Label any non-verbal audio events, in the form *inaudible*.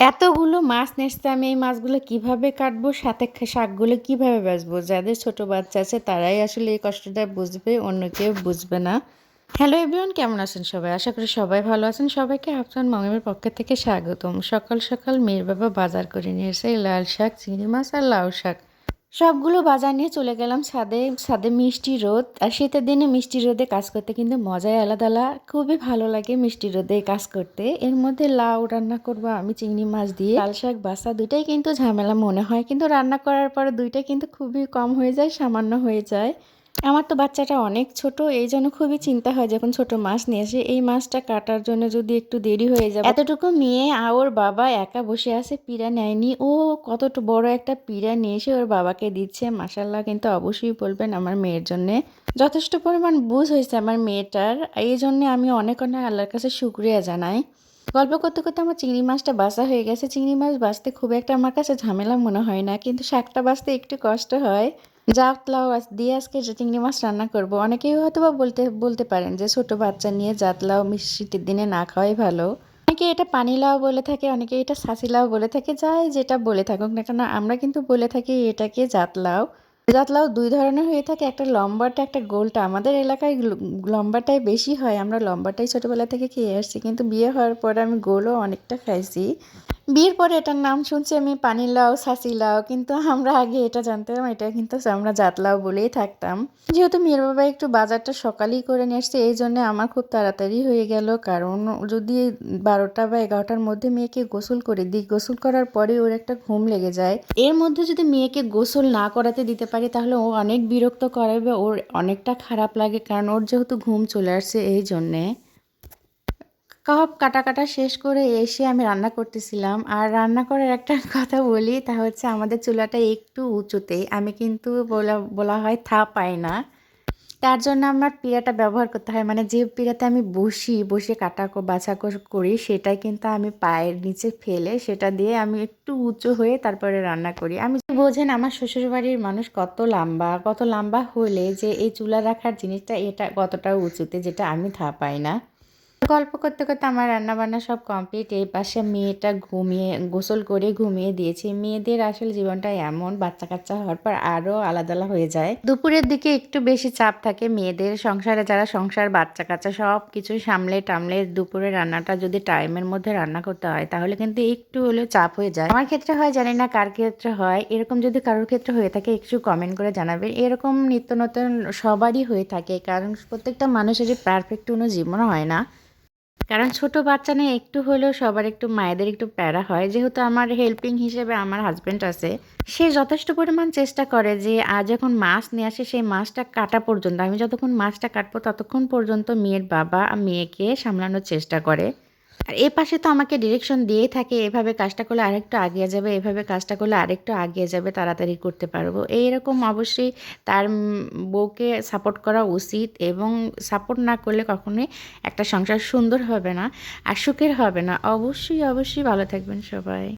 এতগুলো মাছ নেসতে আমি এই মাছগুলো কীভাবে কাটবো? সাথে শাকগুলো কীভাবে বাঁচবো? যাদের ছোট বাচ্চা আছে, তারাই আসলে এই কষ্টটা বুঝবে, অন্য কেউ বুঝবে না। হ্যালো এভরিওয়ান কেমন আছেন সবাই? আশা করি সবাই ভালো আছেন। সবাইকে আপনার মামিমের পক্ষ থেকে স্বাগতম। সকাল সকাল মেয়ের বাবা বাজার করে নিয়ে এসে লাল শাক, চিংড়ি মাছ আর লাউ শাক সবগুলো বাজার নিয়ে চলে গেলাম সাদে সাদে মিষ্টি রোদ। আর শীতের দিনে মিষ্টি রোদে কাজ করতে কিন্তু মজাই আলাদা আলাদা খুবই ভালো লাগে মিষ্টি রোদে কাজ করতে। এর মধ্যে লাউ রান্না করব আমি, চিংড়ি মাছ দিয়ে। লাল শাক, বাসা দুইটাই কিন্তু ঝামেলা মনে হয়, কিন্তু রান্না করার পরে দুইটাই কিন্তু খুবই কম হয়ে যায়, সামান্য হয়ে যায়। আমার তো বাচ্চাটা অনেক ছোট, এই জন্য খুবই চিন্তা হয় যখন ছোট মাছ নিয়ে আসে, এই মাছটা কাটার জন্য যদি একটু দেরি হয়ে যায়। এতটুকু মেয়ে আর ওর বাবা একা বসে আছে, পিড়া নেয়নি। ও কতটা বড় একটা পিড়া নিয়ে এসে ওর বাবাকে দিচ্ছে। মাসাল্লাহ কিন্তু অবশ্যই বলবেন আমার মেয়ের জন্যে। যথেষ্ট পরিমাণ বুঝ হয়েছে আমার মেয়েটার, এই জন্যে আমি অনেক অনেক আল্লাহর কাছে শুক্রিয়া জানাই। গল্প করতে করতে আমার চিংড়ি মাছটা বাসা হয়ে গেছে। চিংড়ি মাছ বাঁচতে খুব একটা আমার কাছে ঝামেলা মনে হয় না, কিন্তু শাকটা বাঁচতে একটু কষ্ট হয়। জাতলাও দিয়ে আজকে চিংড়ি মাছ রান্না করব। অনেকেই হয়তো বা বলতে বলতে পারেন যে ছোট বাচ্চা নিয়ে জাতলাও শীতের দিনে না খাওয়াই ভালো। অনেকে এটা পানি পানিলাও বলে থাকে, অনেকে এটা সাসিলাও বলে থাকে, যাই যেটা বলে থাকুক না কেন, আমরা কিন্তু বলে থাকি এটাকে জাতলাও জাতলাও দুই ধরনের হয়ে থাকে, একটা লম্বাটা, একটা গোলটা। আমাদের এলাকায় লম্বাটাই বেশি হয়, আমরা লম্বাটাই ছোটবেলা থেকে খেয়ে আসছি, কিন্তু বিয়ে হওয়ার পরে আমি গোলও অনেকটা খাইছি। বিয়ের পরে এটার নাম শুনছি আমি পানিলাও সাসিলাও কিন্তু আমরা আগে এটা জানতাম, এটা কিন্তু আমরা জাতলাও বলেই থাকতাম। যেহেতু মেয়ের বাবা একটু বাজারটা সকালেই করে নিয়ে আসছে, এই জন্য আমার খুব তাড়াতাড়ি হয়ে গেল, কারণ যদি বারোটা বা এগারোটার মধ্যে মেয়েকে গোসল করে দিই, গোসল করার পরে ওর একটা ঘুম লেগে যায়। এর মধ্যে যদি মেয়েকে গোসল না করাতে দিতে পারি, তাহলে ও অনেক বিরক্ত করাবে, ওর অনেকটা খারাপ লাগে, কারণ ওর যেহেতু ঘুম চলে আসছে, এই জন্যে। কাবাব কাটা কাটা শেষ করে এসে আমি রান্না করতেছিলাম। আর রান্না করার একটা *laughs* কথা বলি, তা হচ্ছে আমাদের চুলাটা একটু উঁচুতে, আমি কিন্তু বলা বলা হয় থা পাই না। তার জন্য আমার পিঁড়াটা ব্যবহার করতে হয়। মানে যে পিঁড়াতে আমি বসি, বসে কাটা বাছা করি, সেটাই কিন্তু আমি পায়ের নিচে ফেলে, সেটা দিয়ে আমি একটু উঁচু হয়ে তারপরে রান্না করি। আমি বোঝেন, আমার শ্বশুরবাড়ির মানুষ কত লম্বা কত লম্বা হলে যে এই চুলা রাখার জিনিসটা এটা কতটা উঁচুতে, যেটা আমি থা পাই না। গল্প করতে করতে আমার রান্না বান্না সব কমপ্লিট এই পাশে মেয়েটা ঘুমিয়ে, গোসল করে ঘুমিয়ে দিয়েছি। মেয়েদের আসলে জীবনটা এমন, বাচ্চা কাচ্চা হওয়ার পর আরও আলাদা আলাদা হয়ে যায়। দুপুরের দিকে একটু বেশি চাপ থাকে মেয়েদের। সংসারে যারা সংসার, বাচ্চা কাচ্চা সব কিছু সামলে টামলে দুপুরে রান্নাটা যদি টাইমের মধ্যে রান্না করতে হয়, তাহলে কিন্তু একটু হলেও চাপ হয়ে যায়। আমার ক্ষেত্রে হয়, জানি না কার ক্ষেত্রে হয়। এরকম যদি কারোর ক্ষেত্রে হয়ে থাকে, একটু কমেন্ট করে জানাবেন। এরকম নিত্য নতুন সবারই হয়ে থাকে, কারণ প্রত্যেকটা মানুষেরই পারফেক্ট কোনো জীবন হয় না। কারণ ছোট বাচ্চা নিয়ে একটু হলেও সবার একটু মায়েদের একটু প্যারা হয়। যেহেতু আমার হেল্পিং হিসেবে আমার হাজব্যান্ড আছে, সে যথেষ্ট পরিমাণ চেষ্টা করে যে আর যখন মাছ নিয়ে আসে, সেই মাছটা কাটা পর্যন্ত, আমি যতক্ষণ মাছটা কাটবো ততক্ষণ পর্যন্ত মেয়ের বাবা মেয়েকে সামলানোর চেষ্টা করে। আর এ পাশে তো আমাকে ডিরেকশন দিয়েই থাকে, এভাবে কাজটা করলে আরেকটু আগিয়ে যাবে, এভাবে কাজটা করলে আরেকটু আগিয়ে যাবে, তাড়াতাড়ি করতে পারব। এইরকম অবশ্যই তার বউকে সাপোর্ট করা উচিত এবং সাপোর্ট না করলে কখনোই একটা সংসার সুন্দর হবে না আর সুখের হবে না। অবশ্যই অবশ্যই ভালো থাকবেন সবাই।